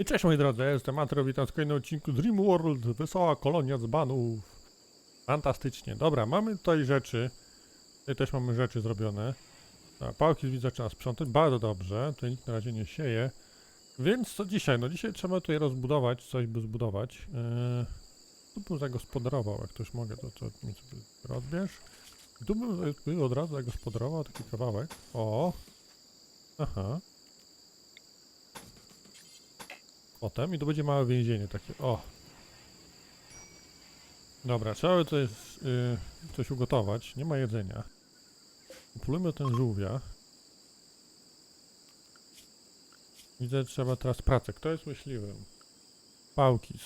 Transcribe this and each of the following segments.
I cześć moi drodzy, jestem Matro, witam w kolejnym odcinku Dream World, wesoła kolonia dzbanów. Fantastycznie. Dobra, mamy tutaj rzeczy. Tutaj też mamy rzeczy zrobione. Tak, pałki widzę zaczyna sprzątać, bardzo dobrze. Tutaj nikt na razie nie sieje. Więc co dzisiaj? No dzisiaj trzeba tutaj rozbudować, coś by zbudować. Yy, tu bym zagospodarował, jak też mogę, to, to mi sobie rozbierz. Tu bym od razu zagospodarował taki kawałek. O! Aha. Potem i to będzie małe więzienie takie. O! Dobra, trzeba by tutaj y, coś ugotować. Nie ma jedzenia. Upolujmy ten żółwia. Widzę, trzeba teraz pracę. Kto jest myśliwym? Pałkis.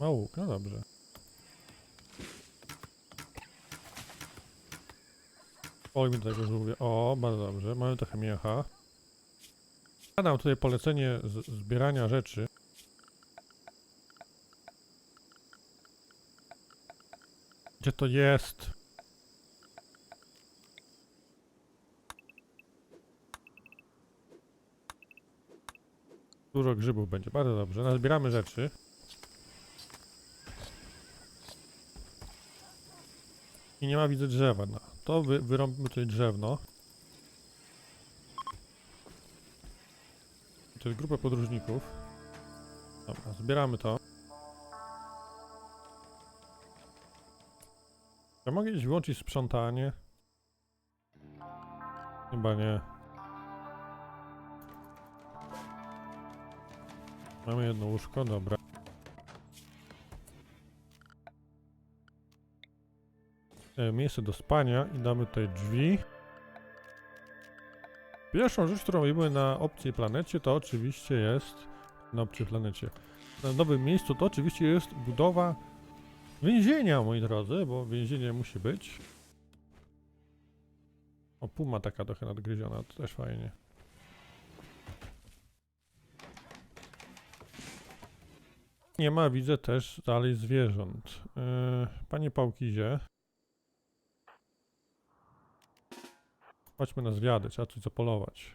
Ma łuk, no dobrze. Polujmy tego żółwia. O, bardzo dobrze. Mamy trochę miecha. Dam tutaj polecenie zbierania rzeczy. Gdzie to jest? Dużo grzybów będzie, bardzo dobrze. Nazbieramy rzeczy. I nie ma widzę drzewa. No, to wy, wyrąbimy tutaj drzewno. To jest grupa podróżników. Dobra, zbieramy to. Ja mogę gdzieś wyłączyć sprzątanie? Chyba nie. Mamy jedno łóżko, dobra. E, miejsce do spania i damy tutaj drzwi. Pierwszą rzecz, którą robimy na opcji planecie, to oczywiście jest na opcji planecie. Na nowym miejscu to oczywiście jest budowa więzienia, moi drodzy, bo więzienie musi być. O, puma taka trochę nadgryziona, to też fajnie. Nie ma, widzę też dalej zwierząt. Yy, panie Pałkizie. Chodźmy na zwiady, trzeba coś zapolować.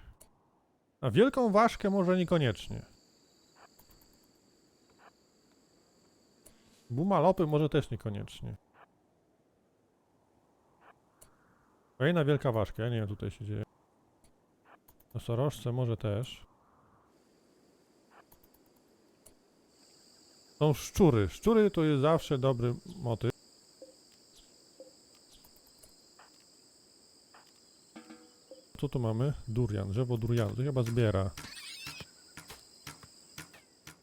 A wielką ważkę może niekoniecznie. Bumalopy może też niekoniecznie. Kolejna wielka ważka, ja nie wiem tutaj się dzieje. Nosorożce może też. Są szczury. Szczury to jest zawsze dobry motyw. Co tu mamy? Durian, drzewo durianu. To chyba zbiera.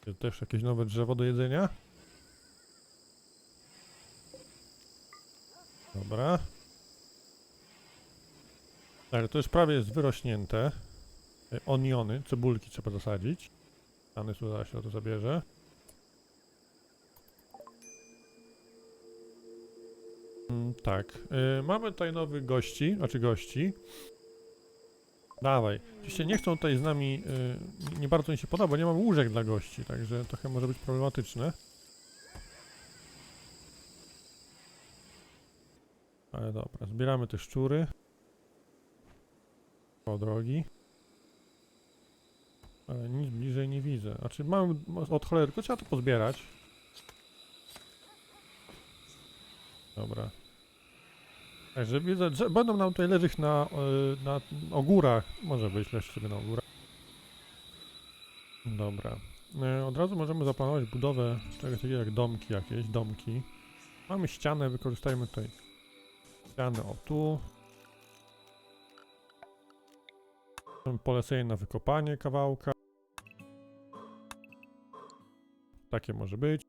Jest też jakieś nowe drzewo do jedzenia? Dobra. Tak, to już prawie jest wyrośnięte. E, Oniony, cebulki trzeba zasadzić. Tu zaraz się to zabierze. Mm, tak. Y, mamy tutaj nowych gości, znaczy gości. Dawaj. Oczywiście nie chcą tutaj z nami, y, nie- bardzo mi się podoba, bo nie mam łóżek dla gości, także trochę może być problematyczne. Ale dobra, zbieramy te szczury. Po drogi. Ale nic bliżej nie widzę. Znaczy mam od cholery, tylko trzeba to pozbierać. Dobra. Także widzę, że będą nam tutaj leżeć na, y, na ogórach. Może być leż sobie na ogórach. Dobra. Y, Od razu możemy zaplanować budowę czegoś takiego jak domki jakieś, domki. Mamy ścianę, wykorzystajmy tutaj ścianę o tu. Polecenie na wykopanie kawałka. Takie może być.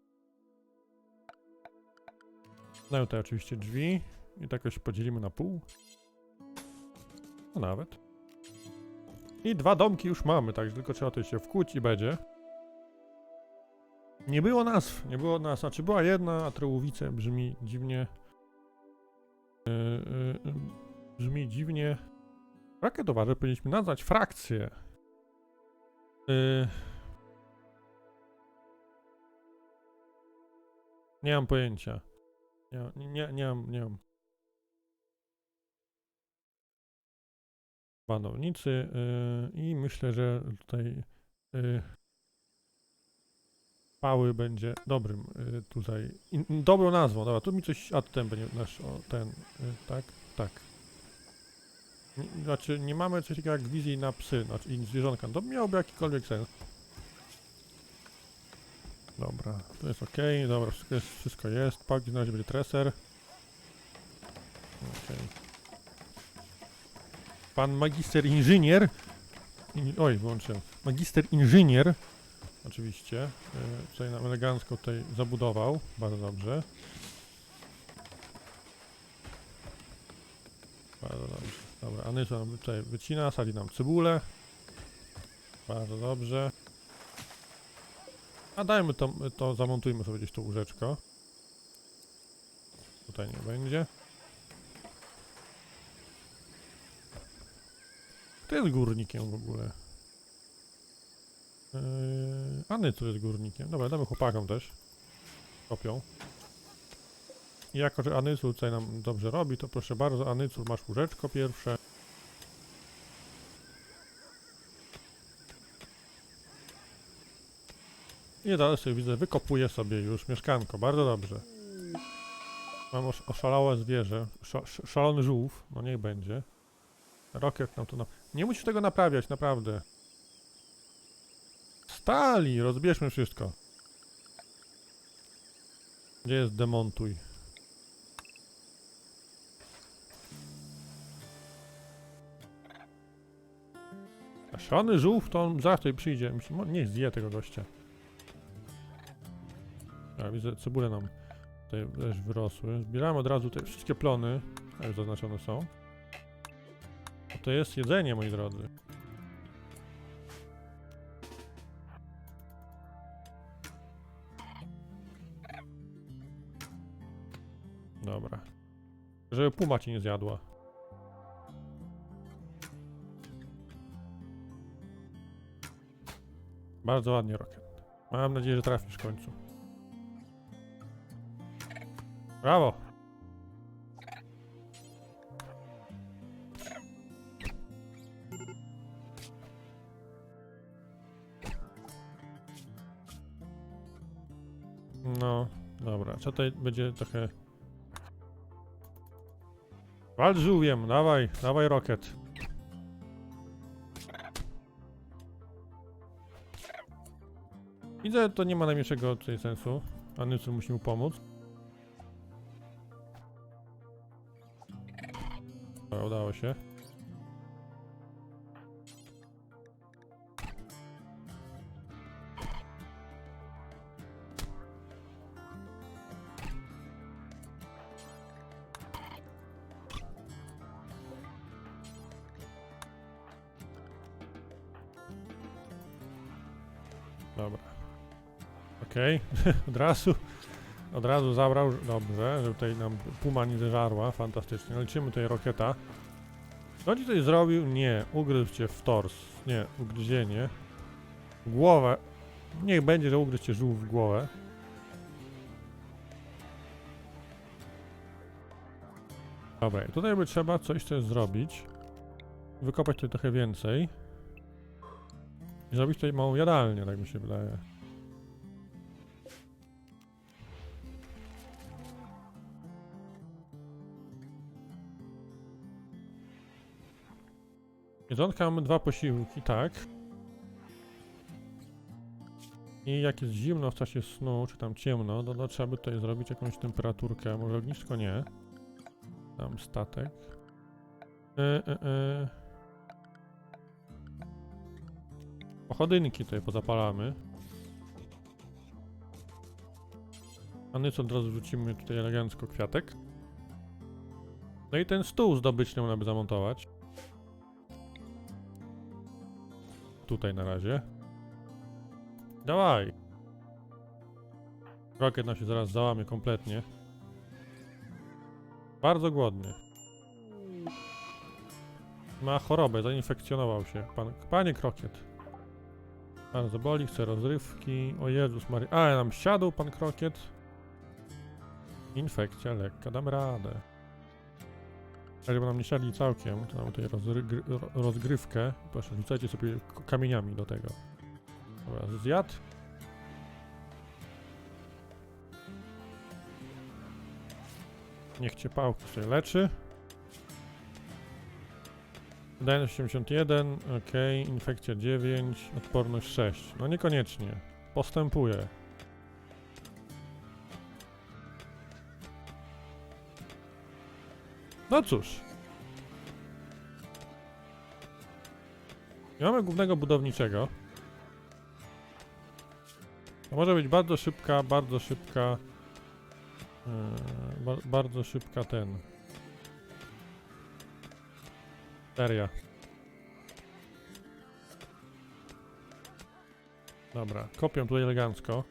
Dają tutaj oczywiście drzwi i tak jakoś podzielimy na pół. No nawet. I dwa domki już mamy, także tylko trzeba tutaj się wkuć i będzie. Nie było nazw, nie było nazw. Znaczy była jedna, a Trołowice brzmi dziwnie. Yy, yy, brzmi dziwnie. Rakietowarze powinniśmy nazwać frakcję. Yy. Nie mam pojęcia. Nie, nie, nie, nie mam, nie mam. Banownicy yy, i myślę, że tutaj y, pały będzie dobrym y, tutaj, dobrą nazwą, dobra, tu mi coś, a ten będzie nasz, o, ten, y, tak, tak. Znaczy, nie mamy coś takiego jak wizji na psy, znaczy i zwierzątka, to miałoby jakikolwiek sens. Dobra, to jest ok, dobra, wszystko jest, wszystko jest, pałki na razie będzie treser. Okej. Pan magister inżynier, in, oj, włączyłem, magister inżynier, oczywiście, y, tutaj nam elegancko tutaj zabudował, bardzo dobrze. Bardzo dobrze. Dobra, Anysa nam tutaj wycina, sadzi nam cebulę. Bardzo dobrze. A dajmy to, to zamontujmy sobie gdzieś to łóżeczko. Tutaj nie będzie. Kto jest górnikiem w ogóle? Yy, Anycu jest górnikiem. Dobra, damy chłopakom też. Kopią. I jako, że Anycul tutaj nam dobrze robi, to proszę bardzo, Anycul masz łóżeczko pierwsze. I dalej sobie widzę, wykopuje sobie już mieszkanko, bardzo dobrze. Mam osz oszalałe zwierzę, sz szalony żółw, no niech będzie. Rocket nam tu na... Nie musisz tego naprawiać, naprawdę. Stali, rozbierzmy wszystko. Gdzie jest demontuj? A żółw to on zaraz tutaj przyjdzie. Niech zje tego gościa. A widzę, cebule nam tutaj też wyrosły. Zbieramy od razu te wszystkie plony, już zaznaczone są. To jest jedzenie, moi drodzy. Dobra. Żeby puma ci nie zjadła. Bardzo ładnie, Rocket. Mam nadzieję, że trafisz w końcu. Brawo! No, dobra. Co tutaj będzie trochę... Wal żółwiem, dawaj, dawaj rocket. Widzę, to nie ma najmniejszego tutaj sensu. Anysu musi mu pomóc. Dobra, udało się. Dobra. Okej, od razu, od razu zabrał, dobrze, żeby tutaj nam puma nie zeżarła, fantastycznie. Liczymy tutaj roketa. Co ci tutaj zrobił? Nie, ugryzł cię w tors. Nie, ugryzienie. Głowę. Niech będzie, że ugryzł cię żółw w głowę. Dobra, tutaj by trzeba coś też zrobić. Wykopać tutaj trochę więcej. I zrobić tutaj małą jadalnię, tak mi się wydaje. Jedzonka mamy dwa posiłki, tak. I jak jest zimno w czasie snu, czy tam ciemno, to, to trzeba by tutaj zrobić jakąś temperaturkę. Może ognisko nie. Tam statek. E, e, e. Pochodynki tutaj pozapalamy. A nic od razu rzucimy tutaj elegancko kwiatek. No i ten stół zdobyczny można by zamontować. Tutaj na razie. Dawaj! Rocket nam się zaraz załamie kompletnie. Bardzo głodny. Ma chorobę, zainfekcjonował się. Pan, panie Krokiet. Bardzo boli, chce rozrywki. O Jezus Maria. A, nam siadł pan Krokiet. Infekcja lekka, dam radę. Żeby nam nie siadli całkiem, to mam tutaj rozry- gry- ro- rozgrywkę. Proszę, rzucajcie sobie kamieniami do tego. Dobra, zjadł. Niech cię pałki sobie leczy. Wydajność 81, ok, infekcja 9, odporność 6. No niekoniecznie. Postępuje. No cóż. I Mamy głównego budowniczego. To może być bardzo szybka, bardzo szybka. Yy, ba bardzo szybka ten. Seria. Dobra, kopię tutaj elegancko.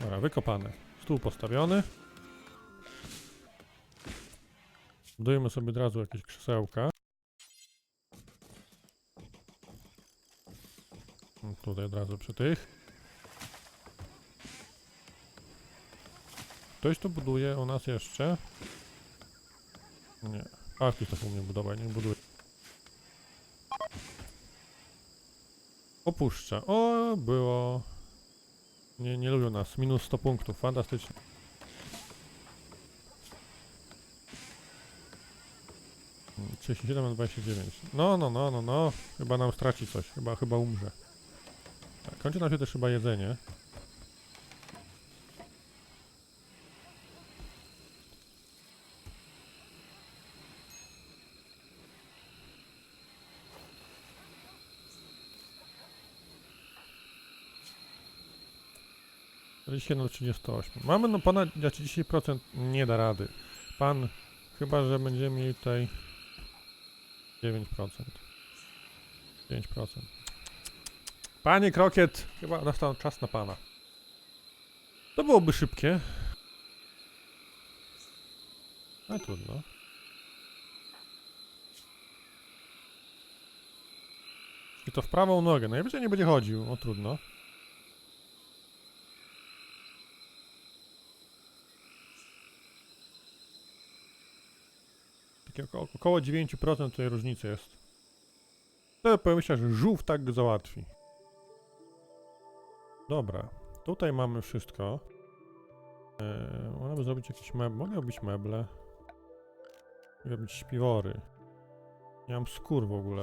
Dobra, wykopane. Stół postawiony. Budujemy sobie od razu jakieś krzesełka. O, Tutaj od razu przy tych. Ktoś tu buduje u nas jeszcze? Nie. A, ktoś to umie budować, nie buduje. Opuszcza. O, było. Nie, nie lubią nas. Minus 100 punktów. Fantastycznie. Mm, 37 na 29. No, no, no, no, no. Chyba nam straci coś. Chyba, chyba umrze. Tak, kończy nam się też chyba jedzenie. Dzisiaj na 38. Mamy no ponad znaczy 10% nie da rady. Pan chyba, że będziemy mieli tutaj 9%. 5%. Panie Krokiet, chyba nastał czas na pana. To byłoby szybkie. Ale trudno. I to w prawą nogę. Najwyżej nie będzie chodził. O trudno. Takie około, około 9% tej różnicy jest. To pomyślę, że żółw tak załatwi. Dobra, tutaj mamy wszystko. Eee, można by zrobić jakieś meble. Mogę robić meble. Mogę robić śpiwory. Nie mam skór w ogóle.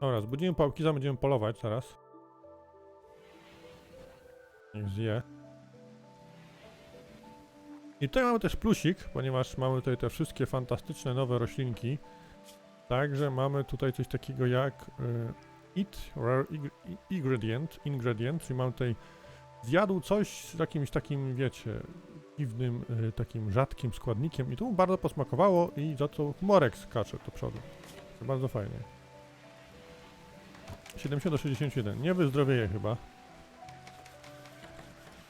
Dobra, zbudzimy pałkiza, będziemy polować zaraz. Niech zje. I tutaj mamy też plusik, ponieważ mamy tutaj te wszystkie fantastyczne nowe roślinki. Także mamy tutaj coś takiego jak y, Eat Rare Ingredient, ingredient, czyli mamy tutaj zjadł coś z jakimś takim, wiecie, dziwnym, y, takim rzadkim składnikiem i to mu bardzo posmakowało i za to humorek skacze do przodu. To bardzo fajnie. 70 do 61. Nie wyzdrowieje chyba.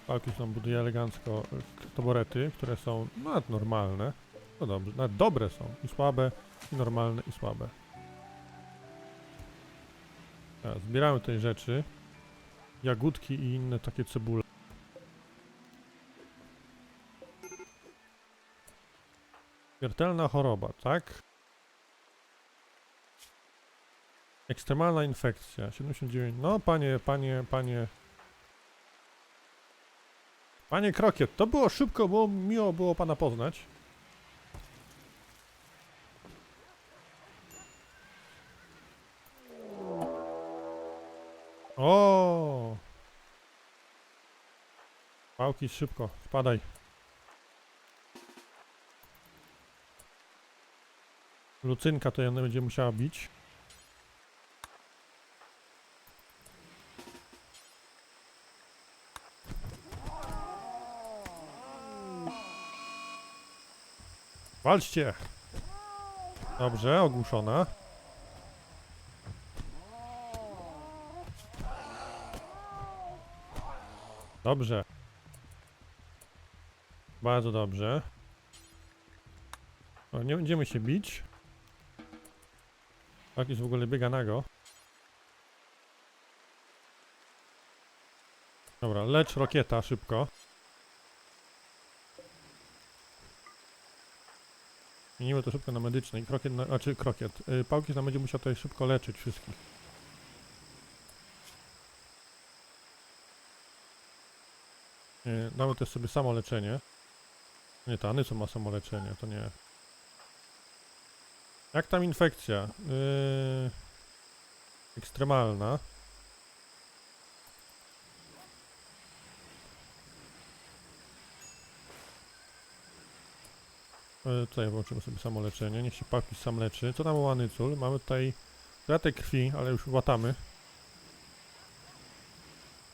Palkus nam buduje elegancko y, taborety, które są nawet normalne. No dobrze, nawet dobre są. I słabe, i normalne, i słabe. Teraz zbieramy tej rzeczy. Jagódki i inne takie cebule. Śmiertelna choroba, tak? Ekstremalna infekcja, 79. No, panie, panie, panie. Panie Krokiet, to było szybko, bo miło było pana poznać. O! Pałki szybko, spadaj. Lucynka to jedna będzie musiała bić. Walczcie! Dobrze, ogłuszona. Dobrze. Bardzo dobrze. O, nie będziemy się bić. Tak jest w ogóle biega nago. Dobra, lecz rokieta szybko. Zmienimy to szybko na medyczne i krokiet, na, znaczy krokiet. Y, Pałki nam będzie musiał tutaj szybko leczyć wszystkich. Y, Damy też sobie samo leczenie. Nie, to Anyco ma samo leczenie, to nie. Jak tam infekcja? Yy... Ekstremalna. Tutaj włączymy sobie samo leczenie. Niech się Pałki sam leczy. Co nam Anycul? Mamy tutaj ratę krwi, ale już łatamy.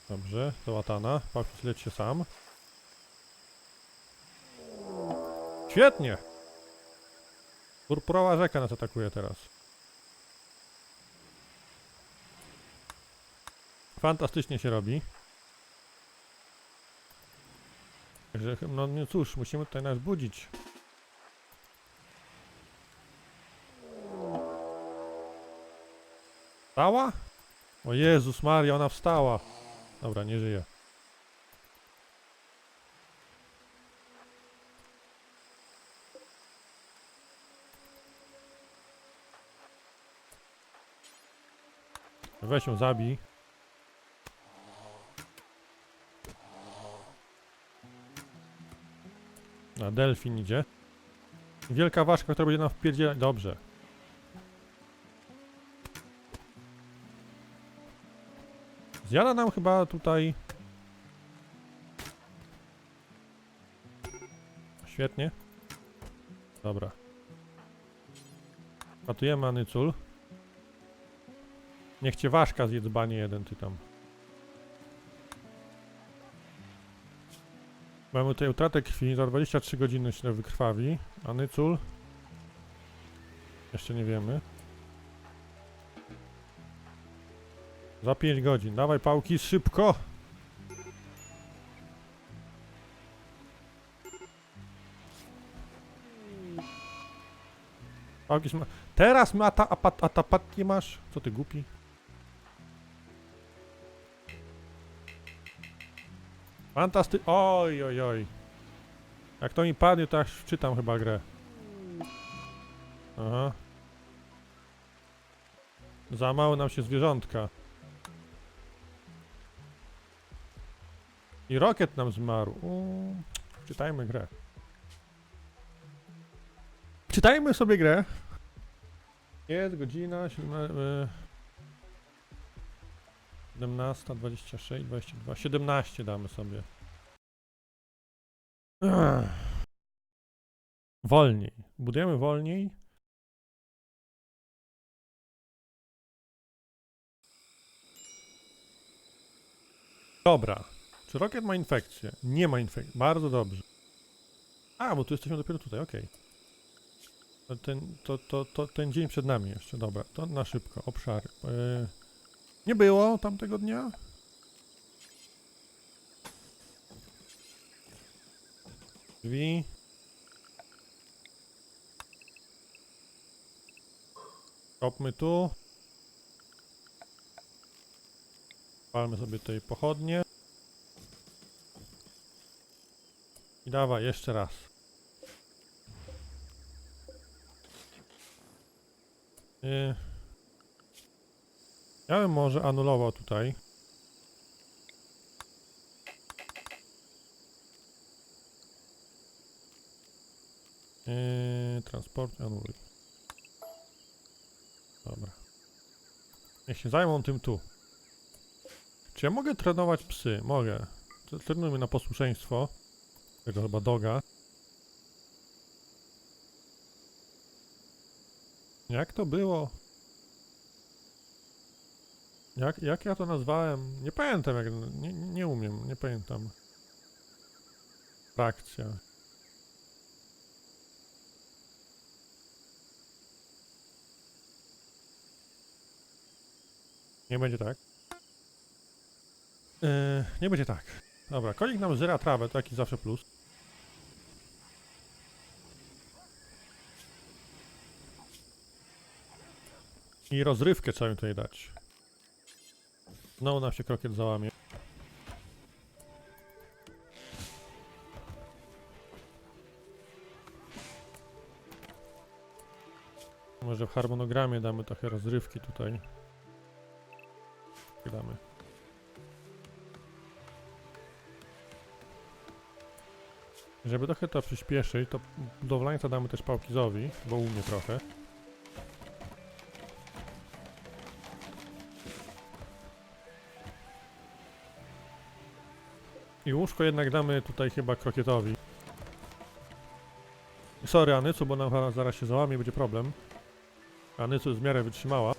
Dobrze, załatana. Pałki lecz się sam. Świetnie! Purpurowa rzeka nas atakuje teraz. Fantastycznie się robi. Także, no, no cóż, musimy tutaj nas budzić. Wstała? O Jezus Maria, ona wstała. Dobra, nie żyje. Weź ją zabij. A delfin idzie. Wielka ważka, która będzie nam wpierdzielać. Dobrze. Zjada nam chyba tutaj... Świetnie. Dobra. Ratujemy Anycul. Niech cię ważka zjedz, banie jeden ty tam. Mamy tutaj utratę krwi, za 23 godziny się wykrwawi. Anycul. Jeszcze nie wiemy. Za 5 godzin. Dawaj pałki, szybko! Pałki sma... Teraz ma ta apat, atapat nie masz? Co ty głupi? Fantasty... Oj, oj, oj. Jak to mi padnie, to aż wczytam chyba grę. Aha. Za mało nam się zwierzątka. I Rocket nam zmarł. Uuu, czytajmy grę. Czytajmy sobie grę. Jest godzina 17, 26, 22, 17 damy sobie. Wolniej. Budujemy wolniej. Dobra. Czy Rocket ma infekcję? Nie ma infekcji. Bardzo dobrze. A, bo tu jesteśmy dopiero tutaj, okej. To Ten, to, to, to ten dzień przed nami jeszcze, dobra. To na szybko, obszary. Yy, nie było tamtego dnia? Drzwi. Kopmy tu. Palmy sobie tutaj pochodnie. Dawaj, jeszcze raz. Yy. Ja bym może anulował tutaj. Yy, transport, anuluj. Dobra. Niech się zajmą tym tu. Czy ja mogę trenować psy? Mogę. Trenujmy na posłuszeństwo. Tego chyba doga. Jak to było? Jak, jak ja to nazwałem? Nie pamiętam jak... Nie, nie umiem, nie pamiętam. Frakcja. Nie będzie tak. Yy, nie będzie tak. Dobra, konik nam zera trawę, to taki zawsze plus. I rozrywkę trzeba im tutaj dać. Znowu nam się krokiet załamie. Może w harmonogramie damy trochę rozrywki tutaj. Damy. Żeby trochę to przyspieszyć, to budowlańca damy też Pałkizowi, bo umie trochę. I łóżko jednak damy tutaj chyba krokietowi. Sorry Anycu, bo nam zaraz- się załamie, będzie problem. Anycu jest w miarę wytrzymała.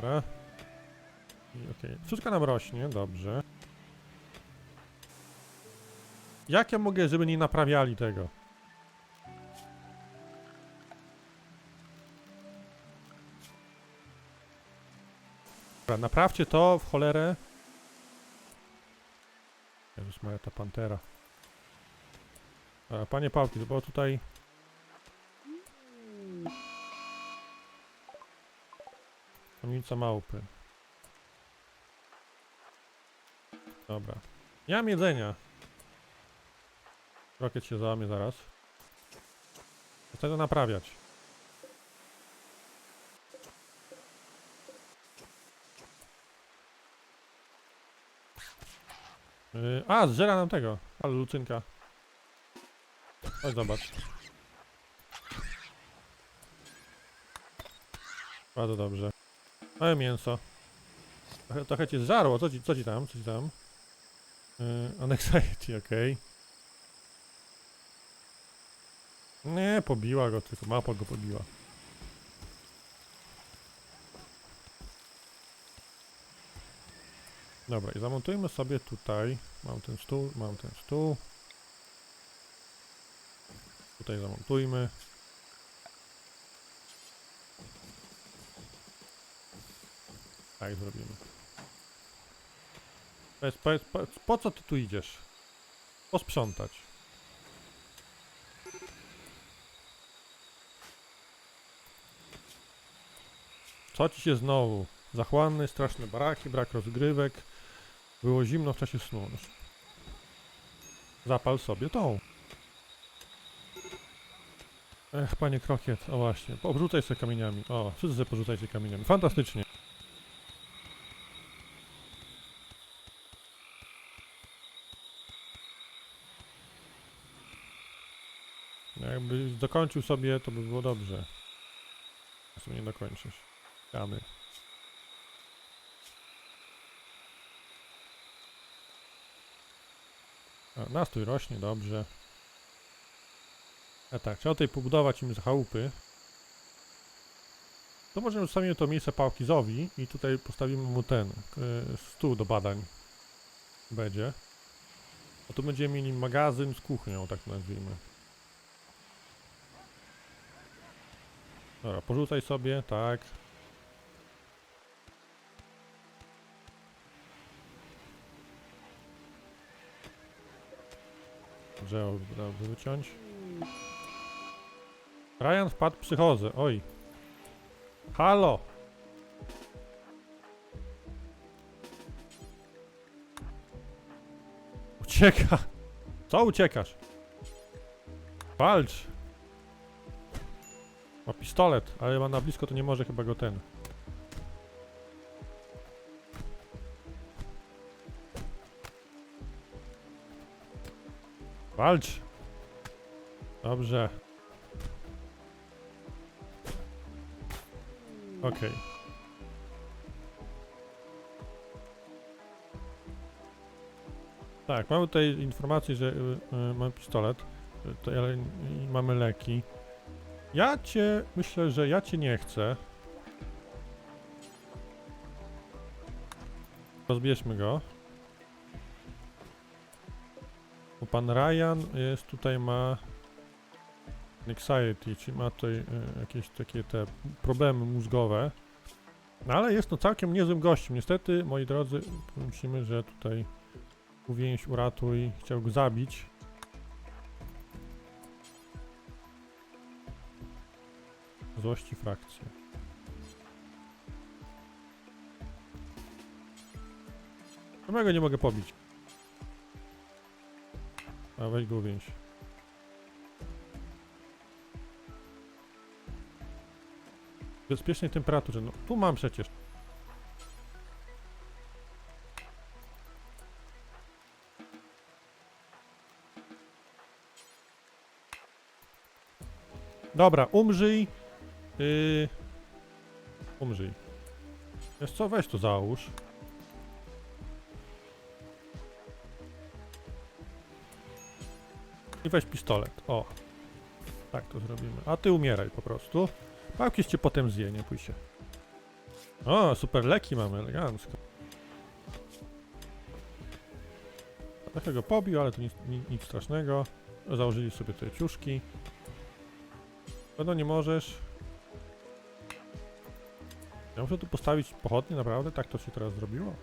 Dobra. Wszystko nam rośnie, dobrze. Jak ja mogę, żeby nie naprawiali tego? Dobra, naprawcie to w cholerę. Jezus moja ta pantera. Panie Pałki, bo tutaj... Kamienica małpy. Dobra. Nie mam jedzenia. Rokiet się załamie zaraz. Chcę to naprawiać. Yy, a, zżera nam tego. Ale lucynka. Chodź zobacz. Bardzo dobrze. Małe mięso. Trochę, trochę cię zżarło. Co ci, co ci tam? Co ci tam? Yy, anxiety, okej. Nie, pobiła go tylko. Mapa go pobiła. Dobra, i zamontujmy sobie tutaj. Mam ten stół, mam ten stół. Tutaj zamontujmy. Tak zrobimy. Powiedz, powiedz, powiedz, po co ty tu idziesz? Posprzątać. Co ci się znowu? Zachłanny, straszne baraki, brak rozgrywek. Było zimno w czasie snu. Zapal sobie tą. Ech, panie krokiet, o właśnie, obrzucaj się kamieniami. O, wszyscy porzucajcie kamieniami. Fantastycznie. Jakby dokończył sobie, to by było dobrze. A sobie nie dokończysz. Damy. A, nastrój rośnie, dobrze. A tak, trzeba tutaj pobudować im chałupy. To możemy zostawimy to miejsce Pałkizowi i tutaj postawimy mu ten y, stół do badań. Będzie. A tu będziemy mieli magazyn z kuchnią, tak to nazwijmy. Dobra, porzucaj sobie, tak. Drzewo by wyciąć. Ryan wpadł w psychozę, oj. Halo! Ucieka! Co uciekasz? Walcz! Ma pistolet, ale ma na blisko to nie może chyba go ten. Walcz! Dobrze. Okej. Tak, mamy tutaj informację, że y, y, mamy pistolet, y, to, ale y, mamy leki. Ja cię, myślę, że ja cię nie chcę. Rozbierzmy go. Bo pan Ryan jest tutaj ma anxiety, czyli ma tutaj y, jakieś takie te problemy mózgowe. No ale jest to całkiem niezłym gościem. Niestety, moi drodzy, musimy, że tutaj uwięź, uratuj, chciał go zabić. Złości frakcje. Czemu ja go nie mogę pobić? A weź go uwięź. Bezpiecznej temperaturze. No tu mam przecież. Dobra, umrzyj. Yy... Umrzyj. Wiesz co, weź to załóż. I weź pistolet. O. Tak to zrobimy. A ty umieraj po prostu. Pałkis cię potem zje, nie pój się. O, super leki mamy, elegancko. Trochę go pobił, ale to nic, nic, strasznego. Założyli sobie te ciuszki. Pewno nie możesz. Ja muszę tu postawić pochodnie, naprawdę? Tak to się teraz zrobiło?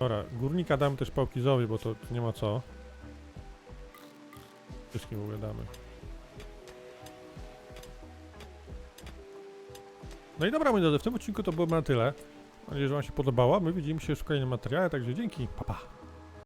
Dobra, górnika damy też pałkizowi, bo to nie ma co. Wszystkim w ogóle damy. No i dobra, moi drodzy, w tym odcinku to było na tyle. Mam nadzieję, że Wam się podobało. My widzimy się już w kolejnym materiale, także dzięki. Pa, pa.